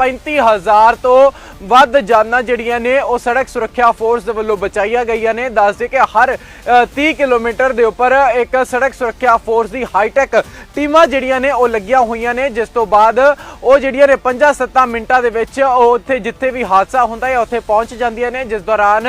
35000 ਤੋਂ ਵੱਧ ਜਾਨਾਂ ਜਿਹੜੀਆਂ ਨੇ ਉਹ ਸੜਕ ਸੁਰੱਖਿਆ ਫੋਰਸ ਦੇ ਵੱਲੋਂ ਬਚਾਈਆਂ ਗਈਆਂ ਨੇ। ਦੱਸਦੇ ਕਿ ਹਰ ਅ, 30 ਕਿਲੋਮੀਟਰ ਦੇ ਉੱਪਰ ਇੱਕ ਸੜਕ ਸੁਰੱਖਿਆ ਫੋਰਸ ਦੀ ਹਾਈਟੈਕ ਟੀਮਾਂ ਜਿਹੜੀਆਂ ਨੇ ਉਹ ਲੱਗੀਆਂ ਹੋਈਆਂ ਨੇ। ਜਿਸ ਤੋਂ ਬਾਅਦ ਉਹ ਜਿਹੜੀਆਂ ਨੇ 5-7 ਮਿੰਟਾਂ ਦੇ ਵਿੱਚ ਉਹ ਉੱਥੇ ਜਿੱਥੇ ਵੀ ਹਾਦਸਾ ਹੁੰਦਾ ਹੈ ਉੱਥੇ ਪਹੁੰਚ ਜਾਂਦੀਆਂ ਨੇ। ਜਿਸ ਦੌਰਾਨ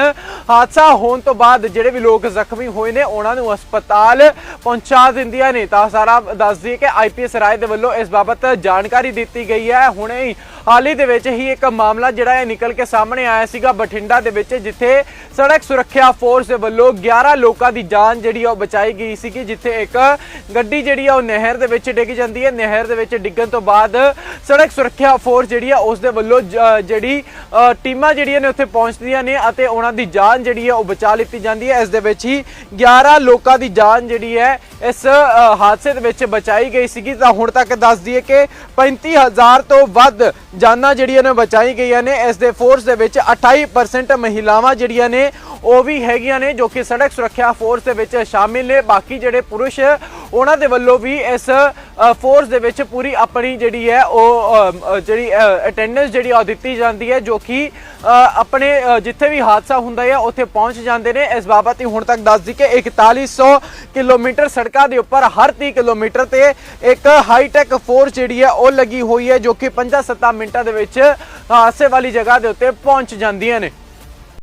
ਹਾਦਸਾ ਹੋਣ ਤੋਂ ਬਾਅਦ ਜਿਹੜੇ ਵੀ ਲੋਕ ਜ਼ਖਮੀ ਹੋਏ ਨੇ ਉਹਨਾਂ ਨੂੰ ਹਸਪਤਾਲ ਪਹੁੰਚਾ ਦਿੰਦੀਆਂ ਨੇ। ਤਾਂ ਸਾਰਾ ਦੱਸ ਦਈਏ ਕਿ ਆਈਪੀਐਸ ਰਾਏ ਦੇ ਵੱਲੋਂ ਇਸ ਬਾਬਤ ਜਾਣਕਾਰੀ ਦਿੱਤੀ ਗਈ ਹੈ। ਹੁਣੇ ਹੀ ਹਾਲ ਹੀ ਦੇ ਵਿੱਚ ਹੀ ਇੱਕ ਮਾਮਲਾ ਜਿਹੜਾ ਹੈ ਨਿਕਲ ਕੇ ਸਾਹਮਣੇ ਆਇਆ ਸੀਗਾ ਬਠਿੰਡਾ ਦੇ ਵਿੱਚ, ਜਿੱਥੇ ਸੜਕ ਸੁਰੱਖਿਆ ਫੋਰਸ ਦੇ ਵੱਲੋਂ 11 ਲੋਕਾਂ ਦੀ ਜਾਨ ਜਿਹੜੀ ਉਹ ਬਚਾਈ ਗਈ ਸੀਗੀ, ਜਿੱਥੇ ਇੱਕ ਗੱਡੀ ਜਿਹੜੀ ਆ ਉਹ ਨਹਿਰ ਦੇ ਵਿੱਚ ਡਿੱਗ ਜਾਂਦੀ ਹੈ। ਨਹਿਰ ਦੇ ਵਿੱਚ ਡਿੱਗਣ ਤੋਂ ਬਾਅਦ ਸੜਕ ਸੁਰੱਖਿਆ ਫੋਰਸ ਜਿਹੜੀ ਆ ਉਸ ਦੇ ਵੱਲੋਂ ਜਿਹੜੀ ਟੀਮਾਂ ਜਿਹੜੀਆਂ ਨੇ ਉੱਥੇ ਪਹੁੰਚਦੀਆਂ ਨੇ ਅਤੇ ਉਹਨਾਂ ਦੀ ਜਾਨ ਜਿਹੜੀ ਹੈ ਉਹ ਬਚਾ ਲਿੱਤੀ ਜਾਂਦੀ ਹੈ। ਇਸ ਦੇ ਵਿੱਚ ਹੀ 11 ਲੋਕਾਂ ਦੀ ਜਾਨ ਜਿਹੜੀ ਹੈ ਇਸ ਹਾਦਸੇ ਦੇ ਵਿੱਚ ਬਚਾਈ ਗਈ ਸੀਗੀ। ਤਾਂ ਹੁਣ ਤੱਕ ਦੱਸ ਦਈਏ ਕਿ 35000 ਤੋਂ ਵੱਧ ਜਾਨਾਂ ਜਿਹੜੀਆਂ ਨੇ ਬਚਾਈ ਗਈਆਂ ਨੇ, ਇਸ ਦੇ ਫੋਰਸ ਦੇ ਵਿੱਚ 28% ਮਹਿਲਾਵਾਂ ਜਿਹੜੀਆਂ ਨੇ, ਉਹ ਵੀ ਹੈਗੀਆਂ ਨੇ, ਜੋ ਕਿ ਸੜਕ ਸੁਰੱਖਿਆ ਫੋਰਸ ਦੇ ਵਿੱਚ ਸ਼ਾਮਿਲ ਨੇ। ਬਾਕੀ ਜਿਹੜੇ ਪੁਰਸ਼ ਉਹਨਾਂ ਦੇ ਵੱਲੋਂ ਵੀ ਇਸ ਫੋਰਸ ਦੇ ਵਿੱਚ ਪੂਰੀ ਆਪਣੀ ਜਿਹੜੀ ਹੈ ਉਹ ਜਿਹੜੀ ਅਟੈਂਡੈਂਸ ਜਿਹੜੀ ਆ ਉਹ ਦਿੱਤੀ ਜਾਂਦੀ ਹੈ, ਜੋ ਕਿ ਆਪਣੇ ਜਿੱਥੇ ਵੀ ਹਾਦਸਾ ਹੁੰਦਾ ਹੈ, ਉੱਥੇ ਪਹੁੰਚ ਜਾਂਦੇ ਨੇ। ਇਸ ਬਾਬਤ ਹੀ ਹੁਣ ਤੱਕ ਦੱਸ ਦੀ ਕਿ 4100 ਕਿਲੋਮੀਟਰ ਸੜਕਾਂ ਦੇ ਉੱਪਰ ਹਰ 30 ਕਿਲੋਮੀਟਰ ਤੇ ਇੱਕ ਹਾਈਟੈਕ ਫੋਰਸ ਜਿਹੜੀ ਹੈ ਉਹ ਲੱਗੀ ਹੋਈ ਹੈ, ਜੋ ਕਿ 5-7 ਮਿੰਟਾਂ ਦੇ ਵਿੱਚ ਹਾਦਸੇ ਵਾਲੀ ਜਗ੍ਹਾ ਦੇ ਉੱਤੇ ਪਹੁੰਚ ਜਾਂਦੀਆਂ ਨੇ।